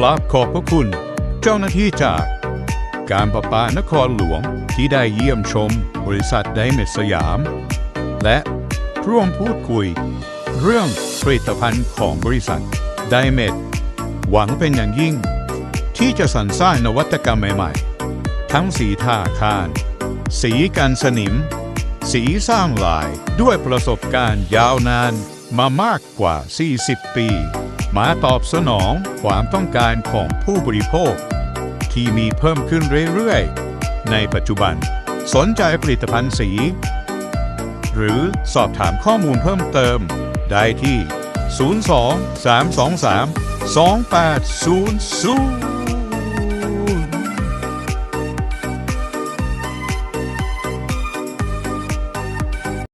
กราบขอบพระคุณ เจ้าหน้าที่จาก การประปานครหลวงที่ได้เยี่ยมชมบริษัทไดเมดสยาม และร่วมพูดคุย เรื่องผลิตภัณฑ์ของบริษัทไดเมดหวังเป็นอย่างยิ่ง ที่จะสรรสร้างนวัตกรรมใหม่ๆ ทั้งสีทาอาคารสีกันสนิม สีสร้างลายด้วยประสบการณ์ยาวนานมามากกว่า 40 ปี มาตอบสนองความต้องการของผู้บริโภค ที่มีเพิ่มขึ้นเรื่อยๆ ในปัจจุบัน สนใจผลิตภัณฑ์สี หรือสอบถามข้อมูลเพิ่มเติม ได้ที่ 02 323 2800